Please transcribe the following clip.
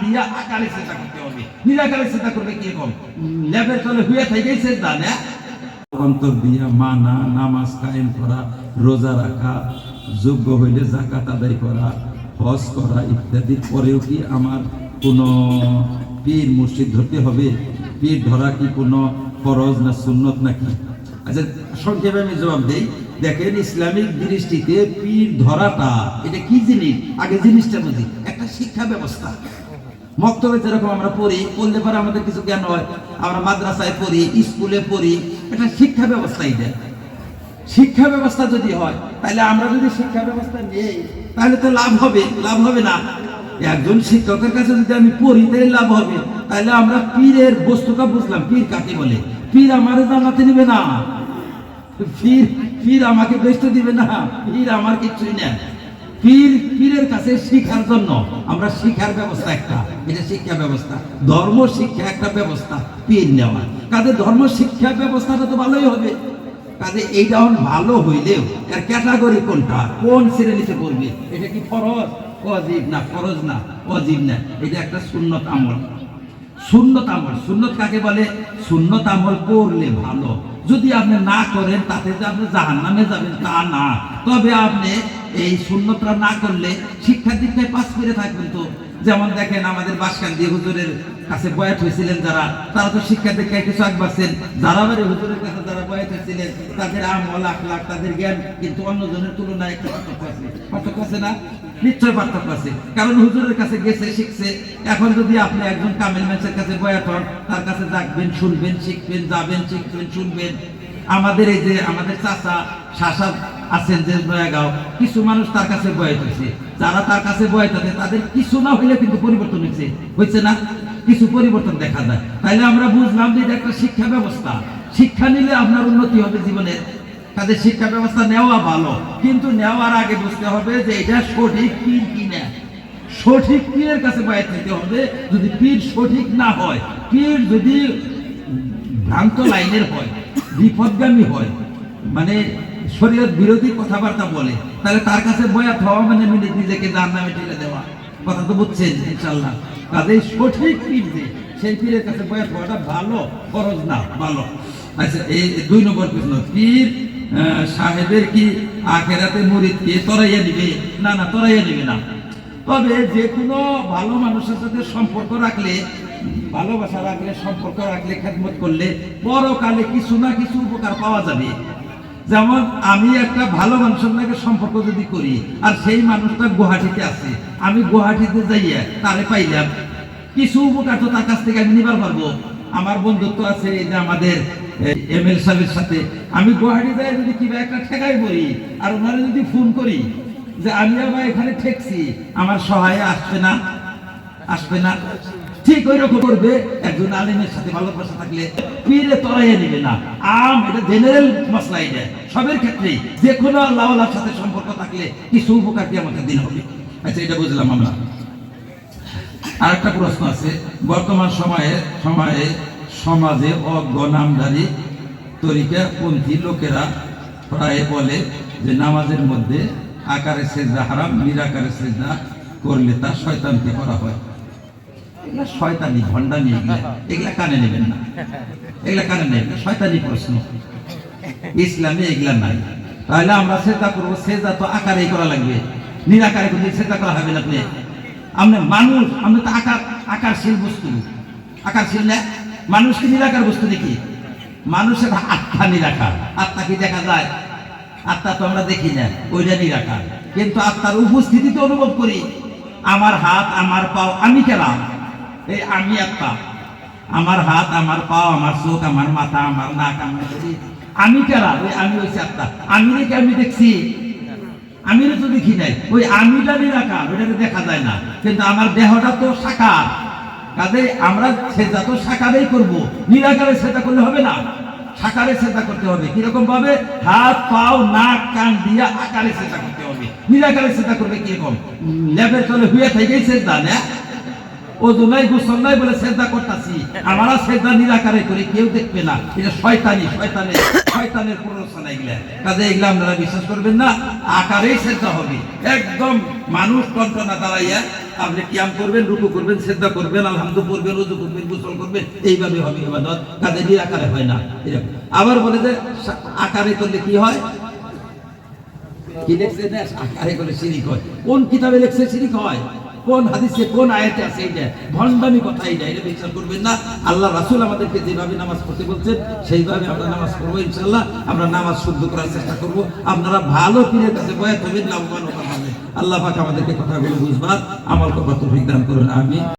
দিয়া আকারে করতে হবে। নিরাকারে করবে কি কম? তলে হুয়ে না? অন্তর দিয়া মানা, নামাজ কায়েম করা, রোজা রাখা, যোগ্য হইলে জাকাত আদায় করা, হজ করা ইত্যাদির পরেও কি আমার কোনো পীর মুর্শিদ ধরতে হবে? পীর ধরা কি কোনো ফরজ না সুন্নত নাকি? আচ্ছা সংক্ষেপে আমি জবাব দেই। দেখেন ইসলামিক দৃষ্টিতে পীর ধরাটা, এটা কি জিনিস? আগে জিনিসটা বুঝি। একটা শিক্ষা ব্যবস্থা। মক্তবে যেরকম আমরা পড়ি, পড়লে পরে আমাদের কিছু জ্ঞান হয়। আমরা মাদ্রাসায় পড়ি, স্কুলে পড়ি, এটা শিক্ষা ব্যবস্থাই দেয়। শিক্ষা ব্যবস্থা যদি হয়, তাহলে আমরা যদি শিক্ষা ব্যবস্থা নেই, তাহলে তো লাভ হবে লাভ হবে না। একজন শিক্ষকের কাছে যদি আমি পড়ি, তাহলে লাভ হবে। তাহলে আমরা পীরের বস্তুটা বুঝলাম। পীর কাকে বলে? পীর আমার জানাতে নিবে না। পীর পীর আমাকে ব্যস্ত দিবে না। পীর আমার কিছুই না পীর, পীরের কাছে শিখার জন্য। আমরা শিক্ষার ব্যবস্থা একটা এটা শিক্ষা ব্যবস্থা। ধর্ম শিক্ষা একটা ব্যবস্থা পীর নেওয়া। কাজে ধর্ম শিক্ষা ব্যবস্থাটা তো ভালোই হবে। কাজে ভালো হইলেও এর ক্যাটাগরি কোনটা? কোন শ্রেণীতে এটা কি ফরজ? অজীব না, ফরজ না অজীব না। এটা একটা আমল। আমল। কাকে বলে? সুন্নত আমল করলে ভালো। যদি আপনি না করেন, তাতে যে আপনি জাহান নামে যাবেন তা না। তবে আপনি এই শূন্যতটা না করলে শিক্ষা দীক্ষায় পাস করে থাকবেন তো যেমন দেখেন আমাদের বাসকান্দি হুজুরের কাছে বয়াত হয়েছিলেন যারা, তারা তো শিক্ষা দীক্ষায় কিছু আগ বাড়ছেন যারা বাড়ি হুজুরের কাছে যারা বয়াত হয়েছিলেন, তাদের আমল, আখলাখ, তাদের জ্ঞান কিন্তু অন্যজনের তুলনায় একটু পার্থক্য আছে। পার্থক্য আছে না? নিশ্চয় পার্থক্য আছে। কারণ হুজুরের কাছে গেছে, শিখছে। এখন যদি আপনি একজন কামেল ম্যাচের কাছে বয়াত হন, তার কাছে যাকবেন শুনবেন, শিখবেন, যাবেন, শিখবেন, শুনবেন। আমাদের এই যে আমাদের চাচা শাসা আছেন যে নয়াগাঁও কিছু মানুষ তার কাছে বয়াত হয়েছে। যারা তার কাছে বয়াত আছে, তাদের কিছু না হইলে কিন্তু পরিবর্তন হয়েছে। হয়েছে না? কিছু পরিবর্তন দেখা যায়। তাইলে আমরা বুঝলাম যে এটা একটা শিক্ষা ব্যবস্থা। শিক্ষা নিলে আপনার উন্নতি হবে জীবনের তাদের শিক্ষা ব্যবস্থা নেওয়া ভালো। কিন্তু নেওয়ার আগে বুঝতে হবে যে এটা সঠিক পীর কি না সঠিক পীরের কাছে বয়াত নিতে হবে। যদি পীর সঠিক না হয়, পীর যদি ভ্রান্ত লাইনের হয় বিপদগামী হয়। মানে শরীয়ত বিরোধী কথাবার্তা বলে। তাহলে তার কাছে বয়াত হওয়া মানে মিলে নিজেকে যার নামে ঠেলে দেওয়া। কথা তো বুঝছেন ইনশাল্লাহ কাজেই সঠিক যে, সেই পীরের কাছে বয়াত হওয়াটা ভালো খরচ না, ভালো। আচ্ছা এই দুই নম্বর প্রশ্ন, পীর সাহেবের কি আখেরাতে মুরিদকে তরাইয়া নিবে? না না, তরাইয়া নিবে না। তবে যে কোনো ভালো মানুষের সাথে সম্পর্ক রাখলে ভালোবাসা রাখলে, সম্পর্ক রাখলে, খেদমত করলে পরকালে কিছু না কিছু উপকার পাওয়া যাবে। যেমন আমি একটা ভালো মানুষের সঙ্গে সম্পর্ক যদি করি, আর সেই মানুষটা গুয়াহাটিতে আছে, আমি গুয়াহাটিতে যাইয়া তারে পাইলাম। কিছু উপকার তো তার কাছ থেকে আমি নিবার পারব। আমার বন্ধুত্ব আছে এই যে আমাদের এম এল সাহেবের সাথে। আমি গুয়াহাটি যাই যদি কিবা একটা ঠেকাই বলি আর ওনারা যদি ফোন করি যে আমি আবার এখানে ঠেকছি। আমার সহায় আসবে না আসবে না। আচ্ছা প্রশ্ন আছে। বর্তমান সময়ে সময়ে সমাজে অজ্ঞ তরিকা পন্থী লোকেরা প্রায় বলে যে নামাজের মধ্যে আকারে সেজদা হারাম, নিরাকারে সেজদা করলে তা শয়তানকে করা হয়। এগুলা শয়তানি এগুলা। এগুলা কানে নেবেন না। এগুলা কানে নেবেন না, শয়তানি প্রশ্ন। ইসলামে এগুলা নাই। তাহলে আমরা সেজদা করব, সেজদা তো আকারেই করা লাগবে। নিরাকারে কিন্তু সেজদা করা হবে না আপনি? মানুষ তো আকার, আকারশীল বস্তু। আকারশীল না? মানুষ কি নিরাকার বস্তু দেখি। মানুষের আত্মা নিরাকার। আত্মা কি দেখা যায়? আত্মা তো আমরা দেখি না, ওইটা নিরাকার। কিন্তু আত্মার উপস্থিতি তো অনুভব করি। আমার হাত, আমার পাও, আমি কেলাম। এই আমি আত্মা আমার হাত, আমার পাও, আমার চোখ, আমার মাথা, আমার নাক, আমার আমি কেলা ওই আমি হয়েছে আত্মা। আমি রেখে আমি দেখছি। আমি তো দেখি নাই। ওই আমিটা নিরাকার, ওইটাকে দেখা যায় না। কিন্তু আমার দেহটা তো সাকার। কাজে আমরা সেটা তো সাকারেই করব। নিরাকারে সেটা করলে হবে না। সাকারে সেটা করতে হবে। কীরকম ভাবে? হাত, পাও, নাক, কান দিয়া আকারে সেটা করতে হবে। নিরাকারে সেটা করবে কীরকম? ল্যাবের তলে হুয়ে থেকেই সেটা না? গোসল নাই বলে শ্রদ্ধা করতেছি। আমরা শ্রদ্ধা নিরাকারে করি কেউ দেখবে না। এটা শয়তানি, শয়তানের প্ররোচনা এগুলা। কাজে এগুলা আপনারা বিশ্বাস করবেন না, আকারেই শ্রদ্ধা হবে। একদম মানুষ দাঁড়াইয়া আপনি কিয়াম করবেন, রুকু করবেন, শ্রদ্ধা করবেন, আলহামদু করবেন উজু করবেন, গোসল করবেন, এইভাবে হবে ইবাদত। কাজে নিরাকারে হয় না। এরকম। আবার বলে যে, আকারে করলে কি হয়? কি আকারে করলে শিরিক হয়। কোন কিতাবে লেখছে শিরিক হয়? কোন হাদিসে কোন আয়াতে আছে এটা ভণ্ডামি কথা এটা এটা বিচার করবেন না। আল্লাহ রাসুল আমাদেরকে যেভাবে নামাজ পড়তে বলছেন, সেইভাবে আমরা নামাজ পড়ব ইনশাল্লাহ আমরা নামাজ শুদ্ধ করার চেষ্টা করব। আপনারা ভালো ফিরে কাছে বয়াত হবেন হবেন আল্লাহ পাক আমাদেরকে কথাগুলো বুঝবার আমার কথা তো বিজ্ঞান করুন আমি